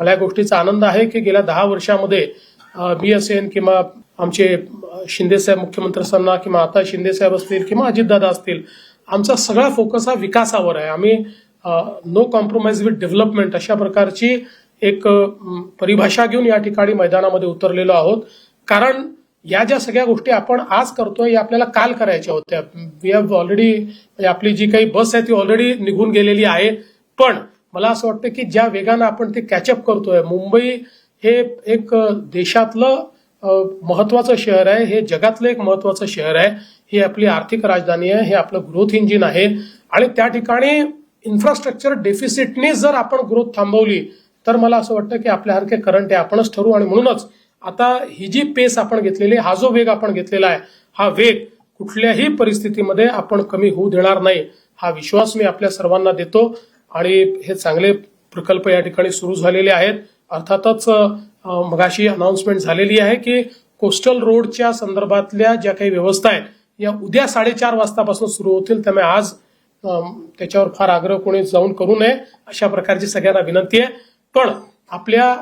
मला या गोष्टीचा आनंद आहे की गेल्या दहा वर्षामध्ये मी असेन किंवा आमचे शिंदेसाहेब मुख्यमंत्री असताना किंवा आता शिंदेसाहेब असतील किंवा अजितदादा असतील आमचा सगळा फोकस हा विकासावर आहे. आम्ही नो कॉम्प्रोमाइज विथ डेव्हलपमेंट अशा प्रकारची एक परिभाषा घेऊन या ठिकाणी मैदानामध्ये उतरलेलो आहोत. कारण या ज्या सगळ्या गोष्टी आपण आज करतोय या आपल्याला काल करायच्या होत्या. वी हॅव ऑलरेडी आपली जी काही बस आहे ती ऑलरेडी निघून गेलेली आहे. पण मला असं वाटतं की ज्या वेगानं आपण ते कॅचअप करतोय मुंबई हे एक देशातलं महत्वाचं शहर आहे हे जगातलं एक महत्वाचं शहर आहे. ही आपली आर्थिक राजधानी आहे हे आपलं ग्रोथ इंजिन आहे. आणि त्या ठिकाणी इन्फ्रास्ट्रक्चर डेफिसिटने जर आपण ग्रोथ थांबवली तर मला असं वाटतं की आपल्यासारखे करंट आहे आपणच ठरू आणि म्हणूनच आता ही जी पेस आपण घेतलेली आहे, हा जो वेग आपण घेतलेला आहे हा वेग कुठल्याही परिस्थितीमध्ये आपण कमी होऊ देणार नाही हा विश्वास मी आपल्या सर्वांना देतो. आणि हे चांगले प्रकल्प या ठिकाणी सुरू झालेले आहेत. अर्थातच मगाशी अनाउन्समेंट झालेली आहे की कोस्टल रोडच्या संदर्भातल्या ज्या काही व्यवस्था आहेत या उद्या साडेचार वाजतापासून सुरू होतील. त्यामुळे आज त्याच्यावर फार आग्रह कोणी जाऊन करू नये अशा प्रकारची सगळ्यांना विनंती आहे. पण आपल्या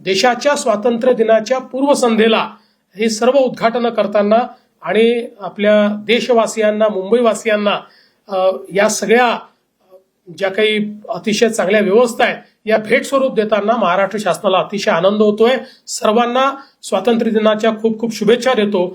देशाच्या स्वातंत्र्य दिनाच्या पूर्वसंध्येला हे सर्व उद्घाटनं करताना आणि आपल्या देशवासियांना मुंबईवासियांना या सगळ्या ज्या काही अतिशय चांगल्या व्यवस्था आहेत या भेट स्वरूप देताना महाराष्ट्र शासनाला अतिशय आनंद होतोय. सर्वांना स्वातंत्र्य दिनाच्या खूप खूप शुभेच्छा देतो.